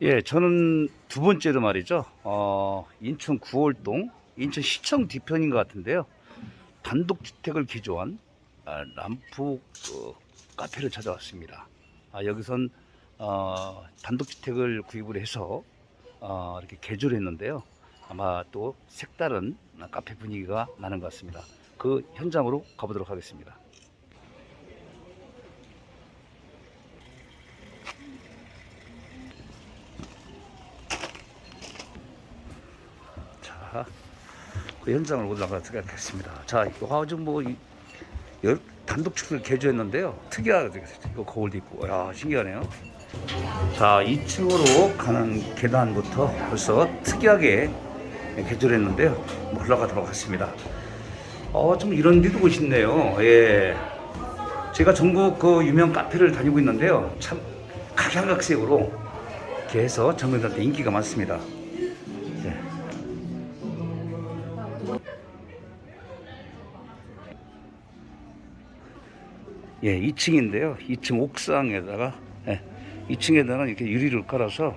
예, 저는 두 번째로 말이죠. 어, 인천 구월동 인천 시청 뒤편인 것 같은데요. 단독주택을 기조한 아, 람프 어, 카페를 찾아왔습니다. 아, 여기선 어, 단독주택을 구입을 해서 어, 이렇게 개조를 했는데요. 아마 또 색다른 카페 분위기가 나는 것 같습니다. 그 현장으로 가보도록 하겠습니다. 자, 그 현장을 올라가도록 하겠습니다. 자, 이거 아주 뭐 이, 열, 단독주택을 개조했는데요. 특이하게 이거 거울도 있고, 야 신기하네요. 자, 2층으로 가는 계단부터 벌써 특이하게 개조를 했는데요. 한번 올라가도록 하겠습니다. 어, 좀 이런 데도 멋있네요. 예. 제가 전국 그 유명 카페를 다니고 있는데요. 참 각양각색으로 이렇게 해서 젊은이들한테 인기가 많습니다. 예, 2층인데요. 2층 옥상에다가 예, 2층에다가 이렇게 유리를 깔아서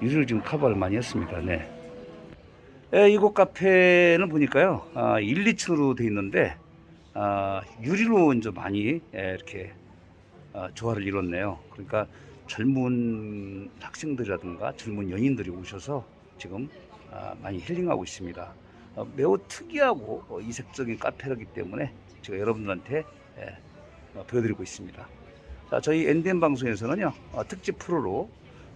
유리를 지금 커버를 많이 했습니다. 네. 예, 이곳 카페는 보니까요, 아, 1, 2층으로 돼 있는데 아, 유리로 이제 많이 예, 이렇게 아, 조화를 이뤘네요. 그러니까 젊은 학생들이라든가 젊은 연인들이 오셔서 지금 아, 많이 힐링하고 있습니다. 어, 매우 특이하고 어, 이색적인 카페이기 때문에 제가 여러분들한테 예, 어, 보여드리고 있습니다. 자, 저희 NDN 방송에서는요 어, 특집 프로로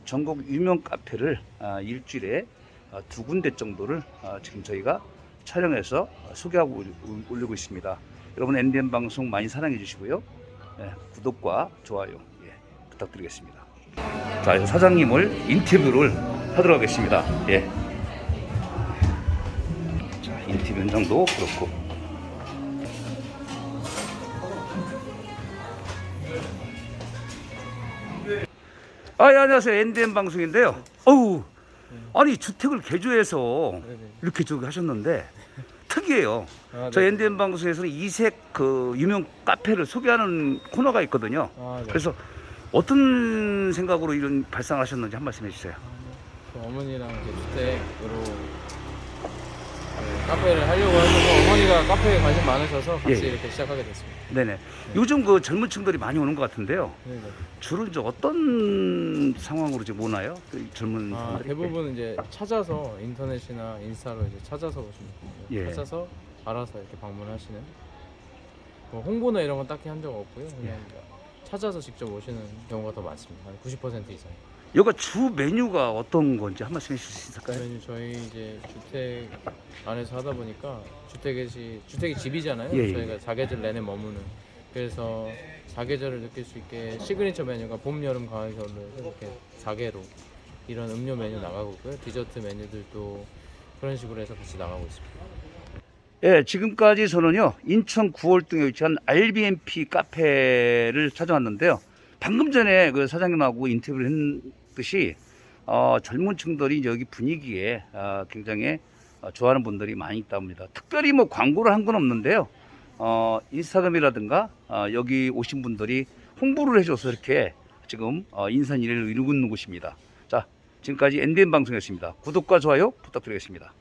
전국 유명 카페를 아, 일주일에 어, 두 군데 정도를 어, 지금 저희가 촬영해서 어, 소개하고 올리- 올리고 있습니다. 여러분 NDN 방송 많이 사랑해 주시고요. 예, 구독과 좋아요 예, 부탁드리겠습니다. 자, 사장님을 인터뷰를 하도록 하겠습니다. 예. 자, 인터뷰 현장도 그렇고. 아, 예, 안녕하세요. NDN 방송인데요. 어우, 아니 주택을 개조해서. 이렇게 저기 하셨는데 특이해요. 아, 저희 네. NDN 방송에서는 이색 그 유명 카페를 소개하는 코너가 있거든요. 아, 네. 그래서 어떤 생각으로 이런 발상하셨는지 한 말씀 해주세요. 저 어머니랑 이제 주택으로 네, 카페를 하려고 하셔서 어머니가 카페에 관심 많으셔서 같이 예, 예. 이렇게 시작하게 됐습니다. 네네. 요즘 그 젊은 층들이 많이 오는 것 같은데요. 네 네. 주로 이제 어떤 상황으로 이제 오나요? 그 젊은 아, 사람들이? 대부분 이제 찾아서 인터넷이나 인스타로 이제 찾아서 오시는 분들 예. 찾아서 알아서 이렇게 방문하시는 뭐 홍보나 이런 건 딱히 한 적 없고요. 그냥 예. 찾아서 직접 오시는 경우가 더 많습니다. 한 90% 이상. 여기가 주 메뉴가 어떤 건지 한 말씀 해주실 수 있을까요? 그러면 저희 이제 주택 안에서 하다 보니까 주택이 주택이 집이잖아요. 예, 예. 저희가 사계절 내내 머무는 그래서 사계절을 느낄 수 있게 시그니처 메뉴가 봄, 여름, 가을, 겨울로 해서 이렇게 4개로 이런 음료 메뉴 나가고 있고요. 디저트 메뉴들도 그런 식으로 해서 같이 나가고 있습니다. 예, 지금까지 저는요 인천 구월동에 위치한 RBMP 카페를 찾아왔는데요. 방금 전에 그 사장님하고 인터뷰를 했듯이 어, 젊은 층들이 여기 분위기에 어, 굉장히 어, 좋아하는 분들이 많이 있다 합니다. 특별히 뭐 광고를 한 건 없는데요. 어, 인스타그램이라든가 어, 여기 오신 분들이 홍보를 해줘서 이렇게 지금 어, 인산 일을 이루고 있는 곳입니다. 자, 지금까지 NDN 방송이었습니다. 구독과 좋아요 부탁드리겠습니다.